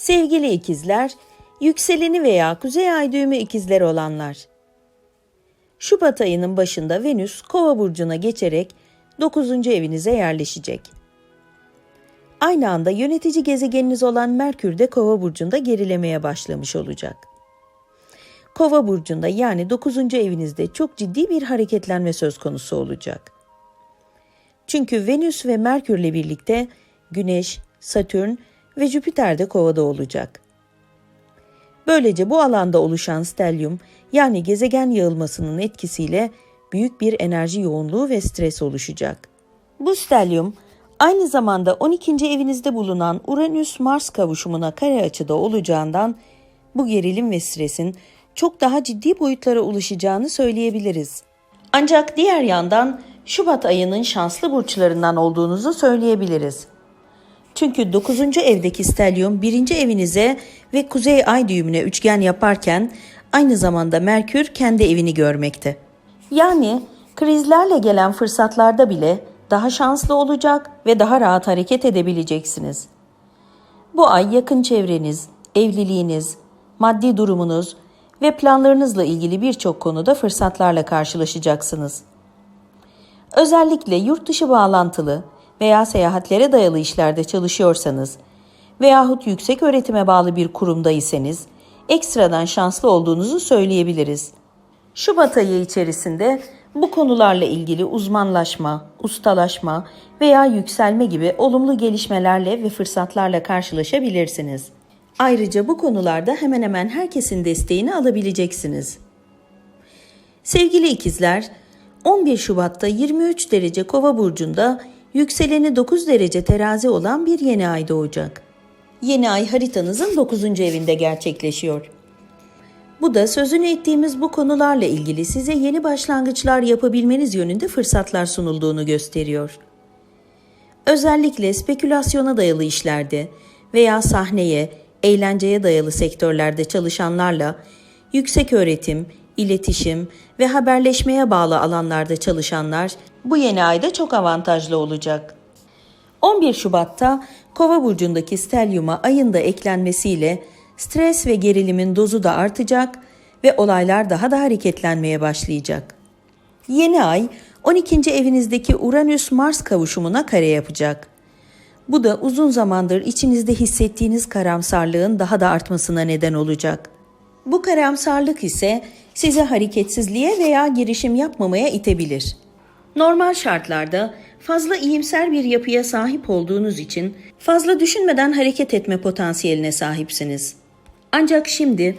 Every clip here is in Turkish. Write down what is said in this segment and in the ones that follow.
Sevgili ikizler, yükseleni veya kuzey ay düğümü ikizleri olanlar. Şubat ayının başında Venüs Kova burcuna geçerek 9. evinize yerleşecek. Aynı anda yönetici gezegeniniz olan Merkür de Kova burcunda gerilemeye başlamış olacak. Kova burcunda yani 9. evinizde çok ciddi bir hareketlenme söz konusu olacak. Çünkü Venüs ve Merkürle birlikte Güneş, Satürn ve Jüpiter de Kovada olacak. Böylece bu alanda oluşan stelyum yani gezegen yığılmasının etkisiyle büyük bir enerji yoğunluğu ve stres oluşacak. Bu stelyum aynı zamanda 12. evinizde bulunan Uranüs-Mars kavuşumuna kare açıda olacağından bu gerilim ve stresin çok daha ciddi boyutlara ulaşacağını söyleyebiliriz. Ancak diğer yandan Şubat ayının şanslı burçlarından olduğunuzu söyleyebiliriz. Çünkü 9. evdeki stelyum 1. evinize ve kuzey ay düğümüne üçgen yaparken aynı zamanda Merkür kendi evini görmekte. Yani krizlerle gelen fırsatlarda bile daha şanslı olacak ve daha rahat hareket edebileceksiniz. Bu ay yakın çevreniz, evliliğiniz, maddi durumunuz ve planlarınızla ilgili birçok konuda fırsatlarla karşılaşacaksınız. Özellikle yurt dışı bağlantılı veya seyahatlere dayalı işlerde çalışıyorsanız veyahut yüksek öğretime bağlı bir kurumdaysanız ekstradan şanslı olduğunuzu söyleyebiliriz. Şubat ayı içerisinde bu konularla ilgili uzmanlaşma, ustalaşma veya yükselme gibi olumlu gelişmelerle ve fırsatlarla karşılaşabilirsiniz. Ayrıca bu konularda hemen hemen herkesin desteğini alabileceksiniz. Sevgili ikizler, 11 Şubat'ta 23 derece Kova burcunda yükseleni 9 derece terazi olan bir yeni ay doğacak. Yeni ay haritanızın 9. evinde gerçekleşiyor. Bu da sözünü ettiğimiz bu konularla ilgili size yeni başlangıçlar yapabilmeniz yönünde fırsatlar sunulduğunu gösteriyor. Özellikle spekülasyona dayalı işlerde veya sahneye, eğlenceye dayalı sektörlerde çalışanlarla yüksek öğretim, iletişim ve haberleşmeye bağlı alanlarda çalışanlar bu yeni ayda çok avantajlı olacak. 11 Şubat'ta Kova burcundaki stelyuma ayın da eklenmesiyle stres ve gerilimin dozu da artacak ve olaylar daha da hareketlenmeye başlayacak. Yeni ay 12. evinizdeki Uranüs-Mars kavuşumuna kare yapacak. Bu da uzun zamandır içinizde hissettiğiniz karamsarlığın daha da artmasına neden olacak. Bu karamsarlık ise sizi hareketsizliğe veya girişim yapmamaya itebilir. Normal şartlarda fazla iyimser bir yapıya sahip olduğunuz için fazla düşünmeden hareket etme potansiyeline sahipsiniz. Ancak şimdi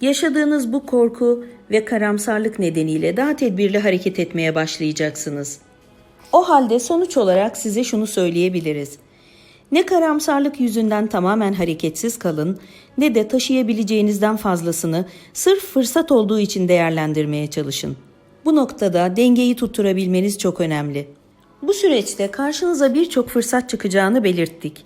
yaşadığınız bu korku ve karamsarlık nedeniyle daha tedbirli hareket etmeye başlayacaksınız. O halde sonuç olarak size şunu söyleyebiliriz. Ne karamsarlık yüzünden tamamen hareketsiz kalın ne de taşıyabileceğinizden fazlasını sırf fırsat olduğu için değerlendirmeye çalışın. Bu noktada dengeyi tutturabilmeniz çok önemli. Bu süreçte karşınıza birçok fırsat çıkacağını belirttik.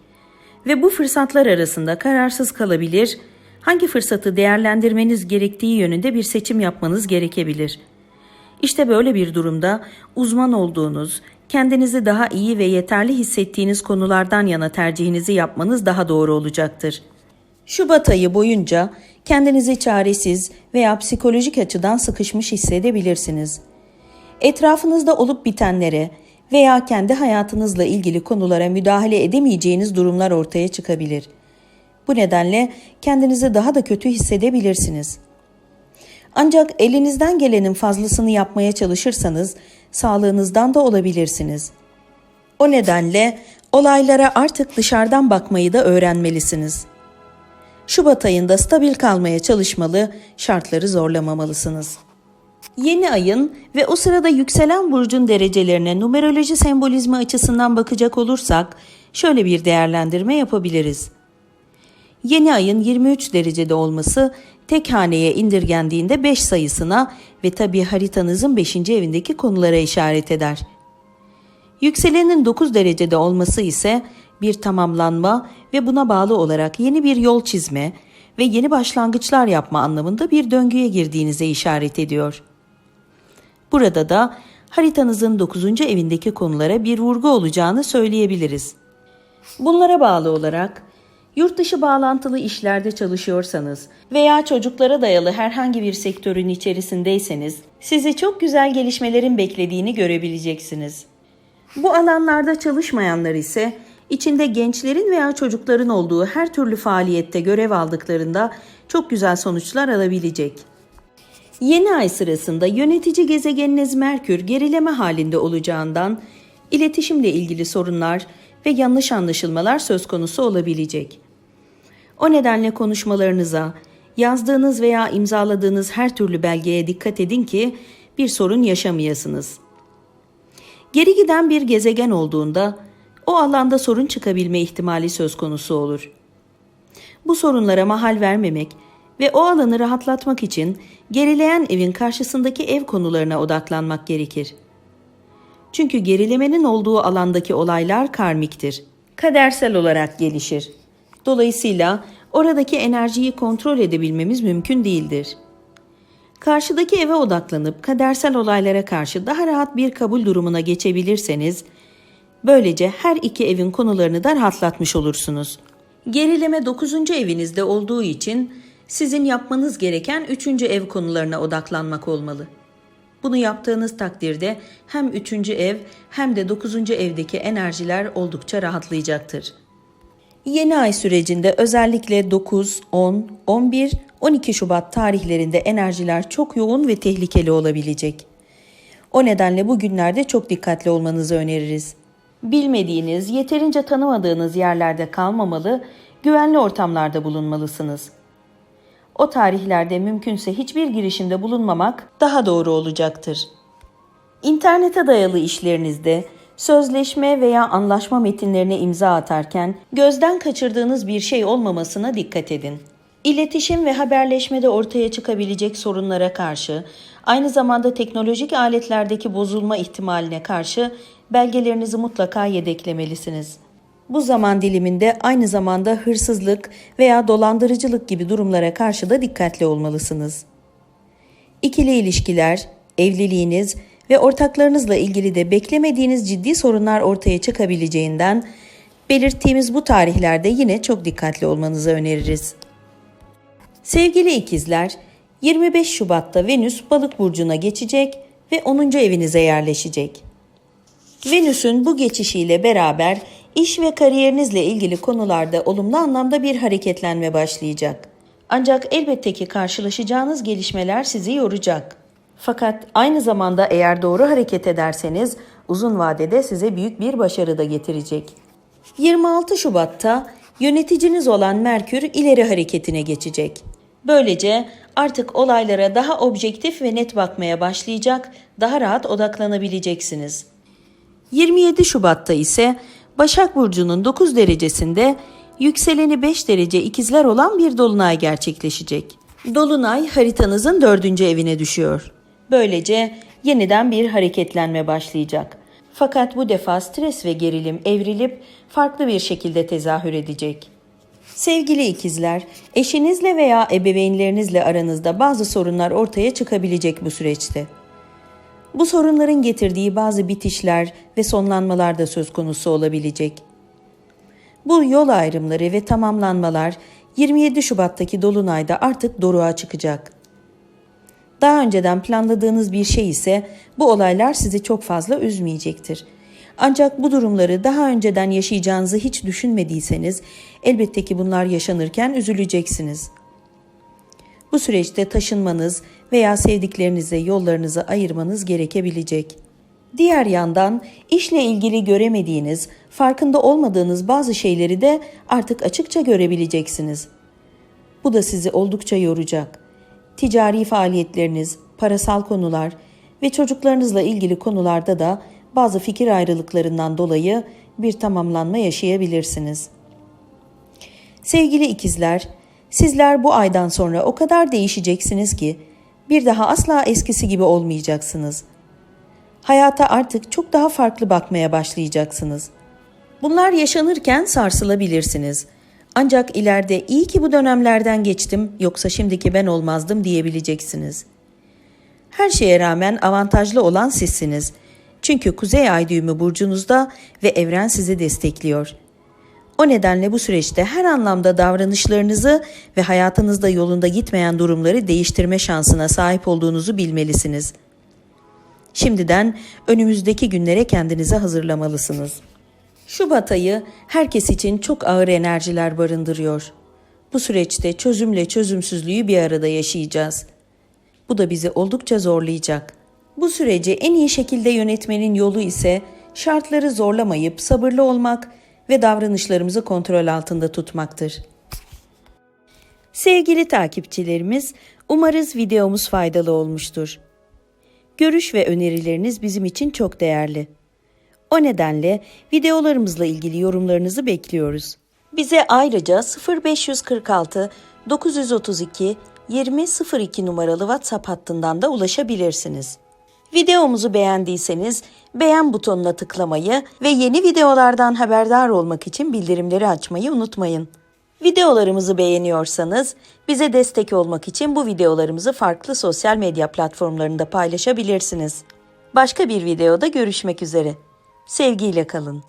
Ve bu fırsatlar arasında kararsız kalabilir, hangi fırsatı değerlendirmeniz gerektiği yönünde bir seçim yapmanız gerekebilir. İşte böyle bir durumda uzman olduğunuz, kendinizi daha iyi ve yeterli hissettiğiniz konulardan yana tercihinizi yapmanız daha doğru olacaktır. Şubat ayı boyunca kendinizi çaresiz veya psikolojik açıdan sıkışmış hissedebilirsiniz. Etrafınızda olup bitenlere veya kendi hayatınızla ilgili konulara müdahale edemeyeceğiniz durumlar ortaya çıkabilir. Bu nedenle kendinizi daha da kötü hissedebilirsiniz. Ancak elinizden gelenin fazlasını yapmaya çalışırsanız sağlığınızdan da olabilirsiniz. O nedenle olaylara artık dışarıdan bakmayı da öğrenmelisiniz. Şubat ayında stabil kalmaya çalışmalı, şartları zorlamamalısınız. Yeni ayın ve o sırada yükselen burcun derecelerine numeroloji sembolizmi açısından bakacak olursak şöyle bir değerlendirme yapabiliriz. Yeni ayın 23 derecede olması tek haneye indirgendiğinde 5 sayısına ve tabi haritanızın 5. evindeki konulara işaret eder. Yükselenin 9 derecede olması ise bir tamamlanma ve buna bağlı olarak yeni bir yol çizme ve yeni başlangıçlar yapma anlamında bir döngüye girdiğinize işaret ediyor. Burada da haritanızın 9. evindeki konulara bir vurgu olacağını söyleyebiliriz. Bunlara bağlı olarak Yurt dışı bağlantılı işlerde çalışıyorsanız veya çocuklara dayalı herhangi bir sektörün içerisindeyseniz sizi çok güzel gelişmelerin beklediğini görebileceksiniz. Bu alanlarda çalışmayanlar ise içinde gençlerin veya çocukların olduğu her türlü faaliyette görev aldıklarında çok güzel sonuçlar alabilecek. Yeni ay sırasında yönetici gezegeniniz Merkür gerileme halinde olacağından iletişimle ilgili sorunlar ve yanlış anlaşılmalar söz konusu olabilecek. O nedenle konuşmalarınıza, yazdığınız veya imzaladığınız her türlü belgeye dikkat edin ki bir sorun yaşamayasınız. Geri giden bir gezegen olduğunda o alanda sorun çıkabilme ihtimali söz konusu olur. Bu sorunlara mahal vermemek ve o alanı rahatlatmak için gerileyen evin karşısındaki ev konularına odaklanmak gerekir. Çünkü gerilemenin olduğu alandaki olaylar karmiktir. Kadersel olarak gelişir. Dolayısıyla oradaki enerjiyi kontrol edebilmemiz mümkün değildir. Karşıdaki eve odaklanıp kadersel olaylara karşı daha rahat bir kabul durumuna geçebilirseniz, böylece her iki evin konularını da rahatlatmış olursunuz. Gerileme 9. evinizde olduğu için sizin yapmanız gereken 3. ev konularına odaklanmak olmalı. Bunu yaptığınız takdirde hem 3. ev hem de 9. evdeki enerjiler oldukça rahatlayacaktır. Yeni ay sürecinde özellikle 9, 10, 11, 12 Şubat tarihlerinde enerjiler çok yoğun ve tehlikeli olabilecek. O nedenle bu günlerde çok dikkatli olmanızı öneririz. Bilmediğiniz, yeterince tanımadığınız yerlerde kalmamalı, güvenli ortamlarda bulunmalısınız. O tarihlerde mümkünse hiçbir girişimde bulunmamak daha doğru olacaktır. İnternete dayalı işlerinizde sözleşme veya anlaşma metinlerine imza atarken gözden kaçırdığınız bir şey olmamasına dikkat edin. İletişim ve haberleşmede ortaya çıkabilecek sorunlara karşı, aynı zamanda teknolojik aletlerdeki bozulma ihtimaline karşı belgelerinizi mutlaka yedeklemelisiniz. Bu zaman diliminde aynı zamanda hırsızlık veya dolandırıcılık gibi durumlara karşı da dikkatli olmalısınız. İkili ilişkiler, evliliğiniz ve ortaklarınızla ilgili de beklemediğiniz ciddi sorunlar ortaya çıkabileceğinden belirttiğimiz bu tarihlerde yine çok dikkatli olmanızı öneririz. Sevgili ikizler, 25 Şubat'ta Venüs Balık burcuna geçecek ve 10. evinize yerleşecek. Venüs'ün bu geçişiyle beraber iş ve kariyerinizle ilgili konularda olumlu anlamda bir hareketlenme başlayacak. Ancak elbette ki karşılaşacağınız gelişmeler sizi yoracak. Fakat aynı zamanda eğer doğru hareket ederseniz uzun vadede size büyük bir başarı da getirecek. 26 Şubat'ta yöneticiniz olan Merkür ileri hareketine geçecek. Böylece artık olaylara daha objektif ve net bakmaya başlayacak, daha rahat odaklanabileceksiniz. 27 Şubat'ta ise Başak Burcu'nun 9 derecesinde yükseleni 5 derece ikizler olan bir dolunay gerçekleşecek. Dolunay haritanızın 4. evine düşüyor. Böylece yeniden bir hareketlenme başlayacak. Fakat bu defa stres ve gerilim evrilip farklı bir şekilde tezahür edecek. Sevgili ikizler, eşinizle veya ebeveynlerinizle aranızda bazı sorunlar ortaya çıkabilecek bu süreçte. Bu sorunların getirdiği bazı bitişler ve sonlanmalar da söz konusu olabilecek. Bu yol ayrımları ve tamamlanmalar 27 Şubat'taki dolunayda artık doruğa çıkacak. Daha önceden planladığınız bir şey ise bu olaylar sizi çok fazla üzmeyecektir. Ancak bu durumları daha önceden yaşayacağınızı hiç düşünmediyseniz elbette ki bunlar yaşanırken üzüleceksiniz. Bu süreçte taşınmanız veya sevdiklerinize yollarınızı ayırmanız gerekebilecek. Diğer yandan işle ilgili göremediğiniz, farkında olmadığınız bazı şeyleri de artık açıkça görebileceksiniz. Bu da sizi oldukça yoracak. Ticari faaliyetleriniz, parasal konular ve çocuklarınızla ilgili konularda da bazı fikir ayrılıklarından dolayı bir tamamlanma yaşayabilirsiniz. Sevgili ikizler, sizler bu aydan sonra o kadar değişeceksiniz ki bir daha asla eskisi gibi olmayacaksınız. Hayata artık çok daha farklı bakmaya başlayacaksınız. Bunlar yaşanırken sarsılabilirsiniz. Ancak ileride iyi ki bu dönemlerden geçtim yoksa şimdiki ben olmazdım diyebileceksiniz. Her şeye rağmen avantajlı olan sizsiniz. Çünkü Kuzey Ay düğümü burcunuzda ve evren sizi destekliyor. O nedenle bu süreçte her anlamda davranışlarınızı ve hayatınızda yolunda gitmeyen durumları değiştirme şansına sahip olduğunuzu bilmelisiniz. Şimdiden önümüzdeki günlere kendinizi hazırlamalısınız. Şubat ayı herkes için çok ağır enerjiler barındırıyor. Bu süreçte çözümle çözümsüzlüğü bir arada yaşayacağız. Bu da bizi oldukça zorlayacak. Bu süreci en iyi şekilde yönetmenin yolu ise şartları zorlamayıp sabırlı olmak ve davranışlarımızı kontrol altında tutmaktır. Sevgili takipçilerimiz, umarız videomuz faydalı olmuştur. Görüş ve önerileriniz bizim için çok değerli. O nedenle videolarımızla ilgili yorumlarınızı bekliyoruz. Bize ayrıca 0546 932 2002 numaralı WhatsApp hattından da ulaşabilirsiniz. Videomuzu beğendiyseniz beğen butonuna tıklamayı ve yeni videolardan haberdar olmak için bildirimleri açmayı unutmayın. Videolarımızı beğeniyorsanız bize destek olmak için bu videolarımızı farklı sosyal medya platformlarında paylaşabilirsiniz. Başka bir videoda görüşmek üzere. Sevgiyle kalın.